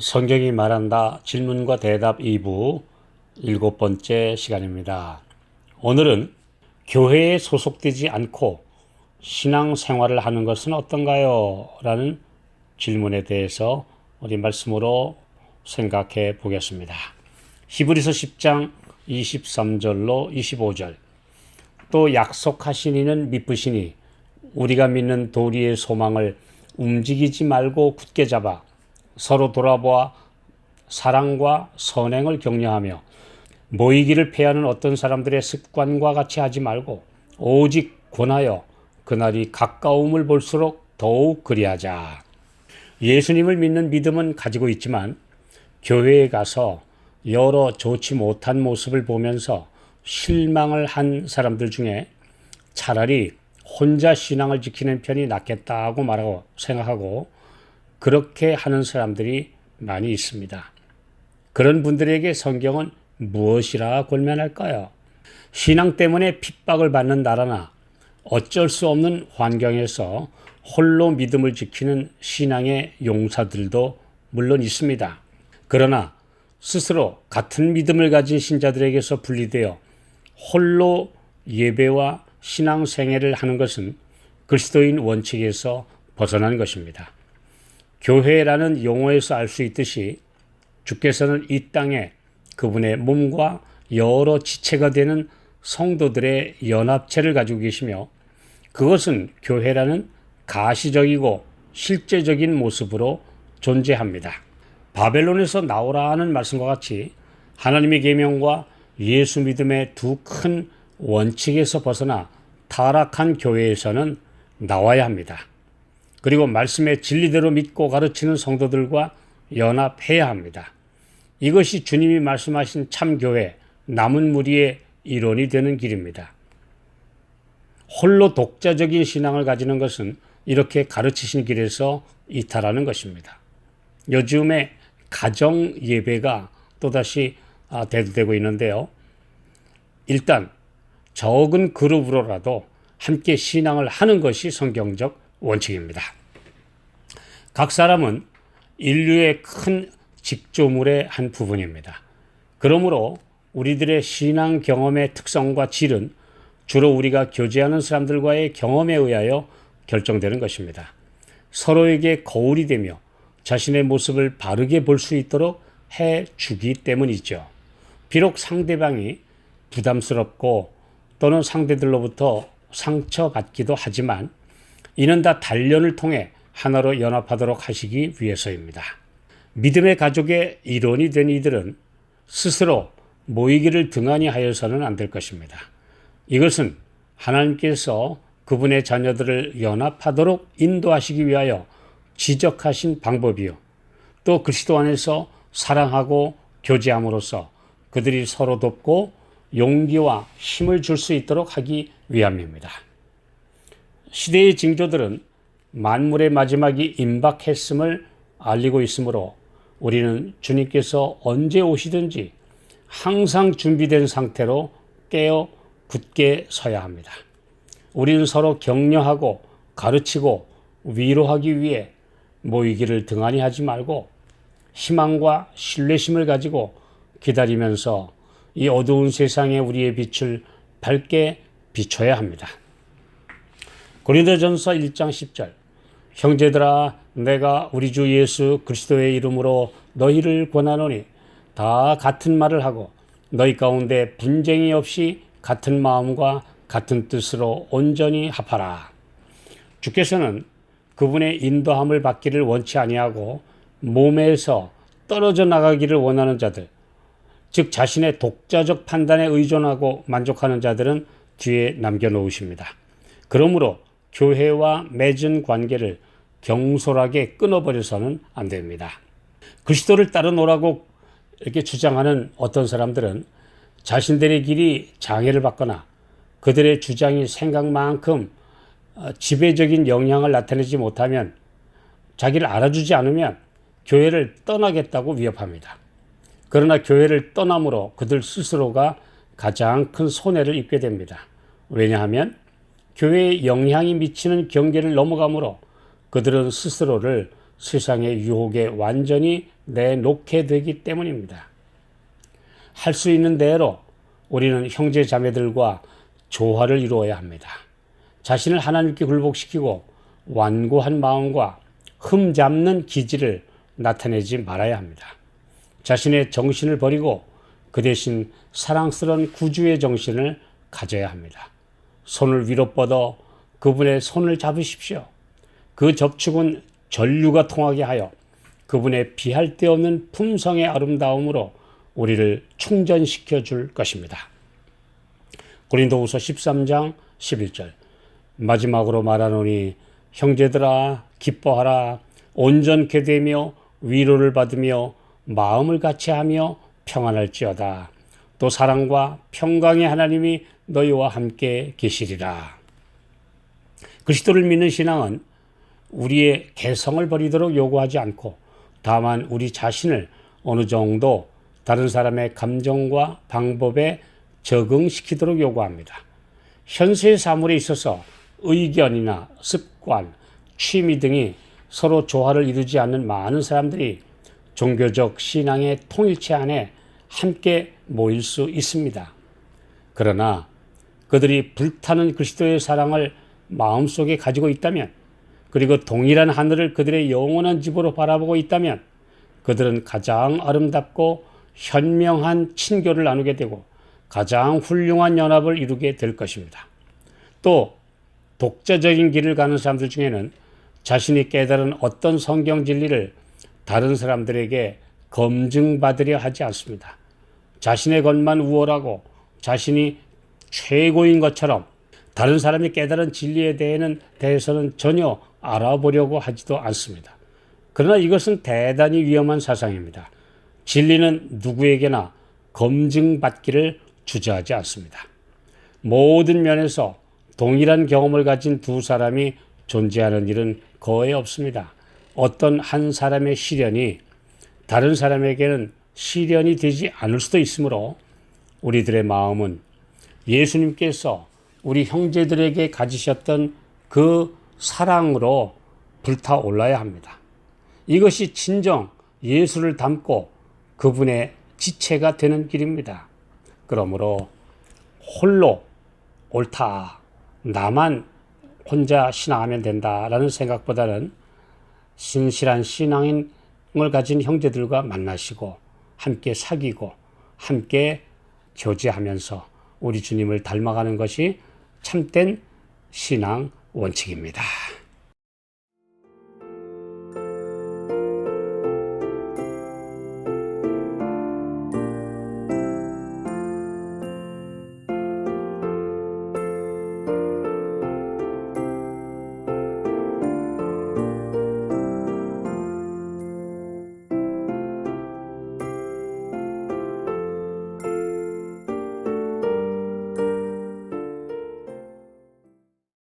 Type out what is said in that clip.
성경이 말한다 질문과 대답 2부 일곱 번째 시간입니다. 오늘은 교회에 소속되지 않고 신앙 생활을 하는 것은 어떤가요? 라는 질문에 대해서 우리 말씀으로 생각해 보겠습니다. 히브리서 10장 23절로 25절 또 약속하신 이는 미쁘시니 우리가 믿는 도리의 소망을 움직이지 말고 굳게 잡아 서로 돌아보아 사랑과 선행을 격려하며 모이기를 패하는 어떤 사람들의 습관과 같이 하지 말고 오직 권하여 그날이 가까움을 볼수록 더욱 그리하자. 예수님을 믿는 믿음은 가지고 있지만 교회에 가서 여러 좋지 못한 모습을 보면서 실망을 한 사람들 중에 차라리 혼자 신앙을 지키는 편이 낫겠다고 말하고 생각하고 그렇게 하는 사람들이 많이 있습니다. 그런 분들에게 성경은 무엇이라 권면할까요? 신앙 때문에 핍박을 받는 나라나 어쩔 수 없는 환경에서 홀로 믿음을 지키는 신앙의 용사들도 물론 있습니다. 그러나 스스로 같은 믿음을 가진 신자들에게서 분리되어 홀로 예배와 신앙 생애를 하는 것은 그리스도인 원칙에서 벗어난 것입니다. 교회라는 용어에서 알 수 있듯이 주께서는 이 땅에 그분의 몸과 여러 지체가 되는 성도들의 연합체를 가지고 계시며 그것은 교회라는 가시적이고 실제적인 모습으로 존재합니다. 바벨론에서 나오라 하는 말씀과 같이 하나님의 계명과 예수 믿음의 두 큰 원칙에서 벗어나 타락한 교회에서는 나와야 합니다. 그리고 말씀의 진리대로 믿고 가르치는 성도들과 연합해야 합니다. 이것이 주님이 말씀하신 참교회, 남은 무리의 일원이 되는 길입니다. 홀로 독자적인 신앙을 가지는 것은 이렇게 가르치신 길에서 이탈하는 것입니다. 요즘에 가정 예배가 또다시 아, 대두되고 있는데요. 일단 적은 그룹으로라도 함께 신앙을 하는 것이 성경적 원칙입니다. 각 사람은 인류의 큰 직조물의 한 부분입니다. 그러므로 우리들의 신앙 경험의 특성과 질은 주로 우리가 교제하는 사람들과의 경험에 의하여 결정되는 것입니다. 서로에게 거울이 되며 자신의 모습을 바르게 볼 수 있도록 해 주기 때문이죠. 비록 상대방이 부담스럽고 또는 상대들로부터 상처받기도 하지만 이는 다 단련을 통해 하나로 연합하도록 하시기 위해서입니다. 믿음의 가족의 일원이 된 이들은 스스로 모이기를 등한히 하여서는 안 될 것입니다. 이것은 하나님께서 그분의 자녀들을 연합하도록 인도하시기 위하여 지적하신 방법이요. 또 그리스도 안에서 사랑하고 교제함으로써 그들이 서로 돕고 용기와 힘을 줄 수 있도록 하기 위함입니다. 시대의 징조들은 만물의 마지막이 임박했음을 알리고 있으므로 우리는 주님께서 언제 오시든지 항상 준비된 상태로 깨어 굳게 서야 합니다. 우리는 서로 격려하고 가르치고 위로하기 위해 모이기를 등한히 하지 말고 희망과 신뢰심을 가지고 기다리면서 이 어두운 세상에 우리의 빛을 밝게 비춰야 합니다. 고린도전서 1장 10절 형제들아 내가 우리 주 예수 그리스도의 이름으로 너희를 권하노니 다 같은 말을 하고 너희 가운데 분쟁이 없이 같은 마음과 같은 뜻으로 온전히 합하라. 주께서는 그분의 인도함을 받기를 원치 아니하고 몸에서 떨어져 나가기를 원하는 자들, 즉 자신의 독자적 판단에 의존하고 만족하는 자들은 뒤에 남겨놓으십니다. 그러므로 교회와 맺은 관계를 경솔하게 끊어버려서는 안 됩니다. 그리스도를 따르노라고 이렇게 주장하는 어떤 사람들은 자신들의 길이 장애를 받거나 그들의 주장이 생각만큼 어, 지배적인 영향을 나타내지 못하면 자기를 알아주지 않으면 교회를 떠나겠다고 위협합니다. 그러나 교회를 떠남으로 그들 스스로가 가장 큰 손해를 입게 됩니다. 왜냐하면 교회에 영향이 미치는 경계를 넘어가므로 그들은 스스로를 세상의 유혹에 완전히 내놓게 되기 때문입니다. 할 수 있는 대로 우리는 형제 자매들과 조화를 이루어야 합니다. 자신을 하나님께 굴복시키고 완고한 마음과 흠 잡는 기질을 나타내지 말아야 합니다. 자신의 정신을 버리고 그 대신 사랑스러운 구주의 정신을 가져야 합니다. 손을 위로 뻗어 그분의 손을 잡으십시오. 그 접촉은 전류가 통하게 하여 그분의 비할 데 없는 품성의 아름다움으로 우리를 충전시켜 줄 것입니다. 고린도후서 13장 11절 마지막으로 말하노니 형제들아 기뻐하라 온전케 되며 위로를 받으며 마음을 같이 하며 평안할지어다 또 사랑과 평강의 하나님이 너희와 함께 계시리라 그리스도를 믿는 신앙은 우리의 개성을 버리도록 요구하지 않고 다만 우리 자신을 어느 정도 다른 사람의 감정과 방법에 적응시키도록 요구합니다. 현세의 사물에 있어서 의견이나 습관, 취미 등이 서로 조화를 이루지 않는 많은 사람들이 종교적 신앙의 통일체 안에 함께 모일 수 있습니다. 그러나 그들이 불타는 그리스도의 사랑을 마음속에 가지고 있다면 그리고 동일한 하늘을 그들의 영원한 집으로 바라보고 있다면 그들은 가장 아름답고 현명한 친교를 나누게 되고 가장 훌륭한 연합을 이루게 될 것입니다. 또 독자적인 길을 가는 사람들 중에는 자신이 깨달은 어떤 성경 진리를 다른 사람들에게 검증받으려 하지 않습니다. 자신의 것만 우월하고 자신이 최고인 것처럼 다른 사람이 깨달은 진리에 대해는 대해서는 전혀 알아보려고 하지도 않습니다. 그러나 이것은 대단히 위험한 사상입니다. 진리는 누구에게나 검증받기를 주저하지 않습니다. 모든 면에서 동일한 경험을 가진 두 사람이 존재하는 일은 거의 없습니다. 어떤 한 사람의 시련이 다른 사람에게는 시련이 되지 않을 수도 있으므로 우리들의 마음은 예수님께서 우리 형제들에게 가지셨던 그 사랑으로 불타올라야 합니다. 이것이 진정 예수를 닮고 그분의 지체가 되는 길입니다. 그러므로 홀로 옳다. 나만 혼자 신앙하면 된다라는 생각보다는 신실한 신앙인을 가진 형제들과 만나시고 함께 사귀고 함께 교제하면서 우리 주님을 닮아가는 것이 참된 신앙 원칙입니다.